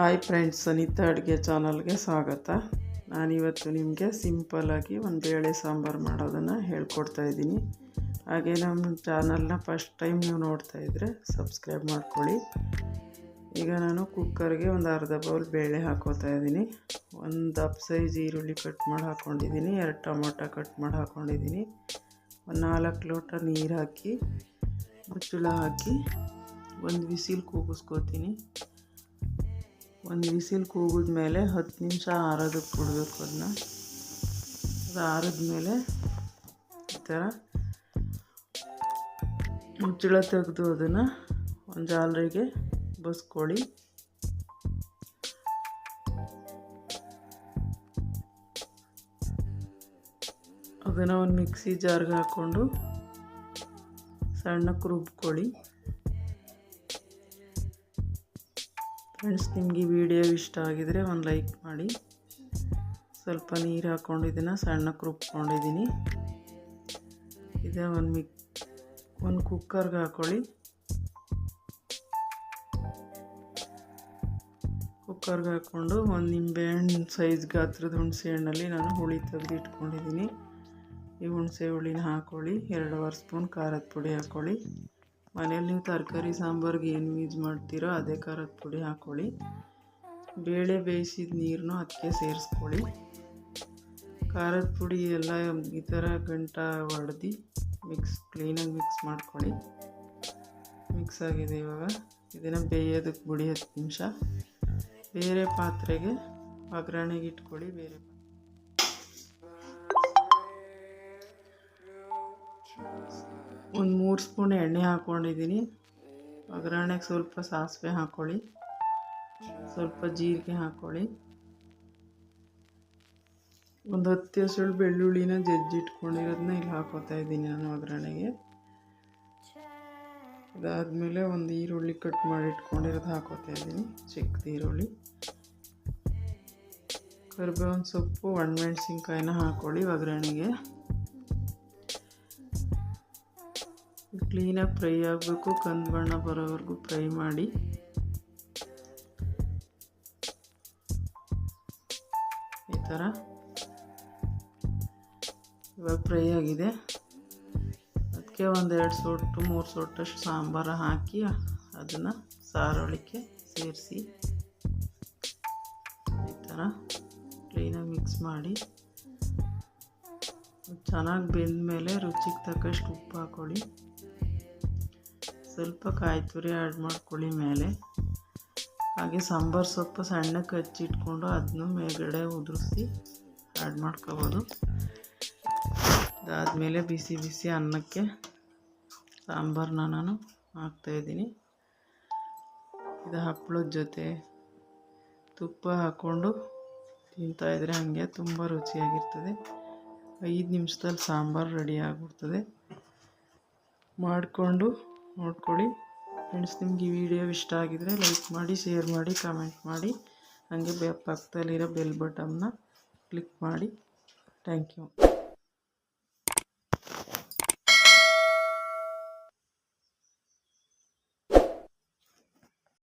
Hi friends ಸನಿತಾ ಅಡುಗೆ ಚಾನಲ್ಗೆ ಸ್ವಾಗತ. ನಾನಿವತ್ತು ನಿಮಗೆ ಸಿಂಪಲಾಗಿ ಒಂದು ಬೇಳೆ ಸಾಂಬಾರು ಮಾಡೋದನ್ನು ಹೇಳ್ಕೊಡ್ತಾ ಇದ್ದೀನಿ. ಹಾಗೆ ನಮ್ಮ ಚಾನಲ್ನ ಫಸ್ಟ್ ಟೈಮ್ ನೀವು ನೋಡ್ತಾ ಇದ್ದರೆ ಸಬ್ಸ್ಕ್ರೈಬ್ ಮಾಡ್ಕೊಳ್ಳಿ. ಈಗ ನಾನು ಕುಕ್ಕರ್ಗೆ ಒಂದು ಅರ್ಧ ಬೌಲ್ ಬೇಳೆ ಹಾಕೋತಾ ಇದ್ದೀನಿ. ಒಂದು ಅಪ್ ಸೈಜ್ ಈರುಳ್ಳಿ ಕಟ್ ಮಾಡಿ ಹಾಕ್ಕೊಂಡಿದ್ದೀನಿ ಎರಡು ಟೊಮೊಟೊ ಕಟ್ ಮಾಡಿ ಹಾಕ್ಕೊಂಡಿದ್ದೀನಿ ಒಂದು ನಾಲ್ಕು ಲೋಟ ನೀರು ಹಾಕಿ ಮುಚ್ಚಳ ಹಾಕಿ, ಒಂದು ವಿಸಿಲ್ ಕೂಗಿಸ್ಕೋತೀನಿ. ಒಂದು ವಿಸಿಲ್ ಕೂಗಿದ್ಮೇಲೆ ಹತ್ತು ನಿಮಿಷ ಆರೋದಕ್ಕೆ ಕೊಡಬೇಕು ಅದನ್ನ. ಅದು ಆರಿದ್ಮೇಲೆ ಈ ಥರ ಮುಚ್ಚಳ ತೆಗೆದು ಅದನ್ನು ಒಂದು ಜಾಲರಿಗೆ ಬಸ್ಕೊಳ್ಳಿ. ಅದನ್ನು ಒಂದು ಮಿಕ್ಸಿ ಜಾರ್ಗೆ ಹಾಕ್ಕೊಂಡು ಸಣ್ಣಕ್ಕೆ ರುಬ್ಕೊಳ್ಳಿ. ಫ್ರೆಂಡ್ಸ್ ನಿಮಗೆ ವಿಡಿಯೋ ಇಷ್ಟ ಆಗಿದರೆ ಒಂದು ಲೈಕ್ ಮಾಡಿ. ಸ್ವಲ್ಪ ನೀರು ಹಾಕ್ಕೊಂಡು ಇದನ್ನು ಸಣ್ಣಕ್ಕೆ ರುಬ್ಕೊಂಡಿದ್ದೀನಿ ಇದೇ ಒಂದು ಮಿಕ್ ಒಂದು ಕುಕ್ಕರ್ಗೆ ಹಾಕ್ಕೊಳ್ಳಿ ಕುಕ್ಕರ್ಗೆ ಹಾಕ್ಕೊಂಡು ಒಂದು ನಿಂಬೆಹಣ್ಣು ಸೈಜ್ ಗಾತ್ರದ ಹುಣಸೆ ಹಣ್ಣಲ್ಲಿ ನಾನು ಹುಳಿ ತೆಗೆದು ಇಟ್ಕೊಂಡಿದ್ದೀನಿ ಈ ಹುಣಸೆ ಹುಳಿನ ಹಾಕ್ಕೊಳ್ಳಿ ಎರಡೂವರೆ ಸ್ಪೂನ್ ಖಾರದ ಪುಡಿ ಹಾಕ್ಕೊಳ್ಳಿ ಮನೇಲಿ ನೀವು ತರಕಾರಿ ಸಾಂಬಾರ್ಗೆ ಏನು ಯೂಸ್ ಮಾಡ್ತೀರೋ ಅದೇ ಖಾರದ ಪುಡಿ ಹಾಕ್ಕೊಳ್ಳಿ ಬೇಳೆ ಬೇಯಿಸಿದ ನೀರನ್ನು ಅದಕ್ಕೆ ಸೇರಿಸ್ಕೊಳ್ಳಿ. ಖಾರದ ಪುಡಿ ಎಲ್ಲ ಈ ಥರ ಗಂಟ ಹೊಡೆದು ಮಿಕ್ಸ್ ಕ್ಲೀನಾಗಿ ಮಿಕ್ಸ್ ಮಾಡ್ಕೊಳ್ಳಿ. ಮಿಕ್ಸ್ ಆಗಿದೆ ಇವಾಗ. ಇದನ್ನು ಬೇಯೋದಕ್ಕೆ ಬಿಡಿ ಹತ್ತು ನಿಮಿಷ. ಬೇರೆ ಪಾತ್ರೆಗೆ ಒಗ್ಗರಣೆಗೆ ಇಟ್ಕೊಳ್ಳಿ ಬೇರೆ ಒಂದು ಮೂರು ಸ್ಪೂನ್ ಎಣ್ಣೆ ಹಾಕ್ಕೊಂಡಿದ್ದೀನಿ ಒಗ್ಗರಣೆಗೆ ಸ್ವಲ್ಪ ಸಾಸಿವೆ ಹಾಕ್ಕೊಳ್ಳಿ ಸ್ವಲ್ಪ ಜೀರಿಗೆ ಹಾಕ್ಕೊಳ್ಳಿ ಒಂದು ಹತ್ತು ಹಸುಳು ಬೆಳ್ಳುಳ್ಳಿನ ಜಜ್ಜಿಟ್ಕೊಂಡಿರೋದನ್ನ ಇಲ್ಲಿ ಹಾಕೋತಾ ಇದ್ದೀನಿ ನಾನು ಒಗ್ಗರಣೆಗೆ. ಅದಾದಮೇಲೆ ಒಂದು ಈರುಳ್ಳಿ ಕಟ್ ಮಾಡಿ ಇಟ್ಕೊಂಡಿರೋದು ಹಾಕೋತಾ ಇದ್ದೀನಿ ಚಿಕ್ಕದು ಈರುಳ್ಳಿ. ಕರಿಬೇವಿನ ಸೊಪ್ಪು, ಒಣಮೆಣಸಿನ್ಕಾಯಿನ ಹಾಕ್ಕೊಳ್ಳಿ ಒಗ್ಗರಣೆಗೆ. ಕ್ಲೀನಾಗಿ ಫ್ರೈ ಆಗಬೇಕು ಕಂದು ಬಣ್ಣ ಬರೋವರೆಗೂ ಫ್ರೈ ಮಾಡಿ. ಈ ಥರ. ಇವಾಗ ಫ್ರೈ ಆಗಿದೆ. ಅದಕ್ಕೆ ಒಂದೆರಡು ಸೊಟ್ಟು, ಮೂರು ಸೊಟ್ಟಷ್ಟು ಸಾಂಬಾರು ಹಾಕಿ ಅದನ್ನು ಸಾರೊಳಿಕೆ ಸೇರಿಸಿ. ಈ ಥರ ಕ್ಲೀನಾಗಿ ಮಿಕ್ಸ್ ಮಾಡಿ. ಚೆನ್ನಾಗಿ ಬೆಂದ ಮೇಲೆ ರುಚಿಗೆ ತಕ್ಕಷ್ಟು ಉಪ್ಪು ಹಾಕ್ಕೊಳ್ಳಿ ಸ್ವಲ್ಪ ಕಾಯಿ ತುರಿ ಆ್ಯಡ್ ಮಾಡ್ಕೊಳ್ಳಿ ಮೇಲೆ. ಹಾಗೆ ಸಾಂಬಾರು ಸೊಪ್ಪು ಸಣ್ಣಕ್ಕೆ ಹಚ್ಚಿಟ್ಕೊಂಡು ಅದನ್ನು ಮೇಲ್ಗಡೆ ಉದುರಿಸಿ ಆ್ಯಡ್ ಮಾಡ್ಕೋಬೋದು. ಅದಾದಮೇಲೆ ಬಿಸಿ ಬಿಸಿ ಅನ್ನಕ್ಕೆ ಸಾಂಬಾರನ್ನ ನಾನು ಹಾಕ್ತಾಯಿದ್ದೀನಿ ಇದು ಹಪ್ಪಳದ ಜೊತೆ ತುಪ್ಪ ಹಾಕ್ಕೊಂಡು ತಿಂತಾಯಿದ್ರೆ ಹಾಗೆ ತುಂಬ ರುಚಿಯಾಗಿರ್ತದೆ. ಐದು ನಿಮಿಷದಲ್ಲಿ ಸಾಂಬಾರು ರೆಡಿ ಆಗಿಬಿಡ್ತದೆ. ಮಾಡಿಕೊಂಡು ನೋಡ್ಕೊಳ್ಳಿ. ಫ್ರೆಂಡ್ಸ್ ನಿಮ್ಗೆ ಈ ವಿಡಿಯೋ ಇಷ್ಟ ಆಗಿದರೆ ಲೈಕ್ ಮಾಡಿ ಶೇರ್ ಮಾಡಿ ಕಮೆಂಟ್ ಮಾಡಿ. ಹಾಗೆ ಬೆ ಪಕ್ಕದಲ್ಲಿರೋ ಬೆಲ್ ಬಟನ್ನ ಕ್ಲಿಕ್ ಮಾಡಿ. Thank you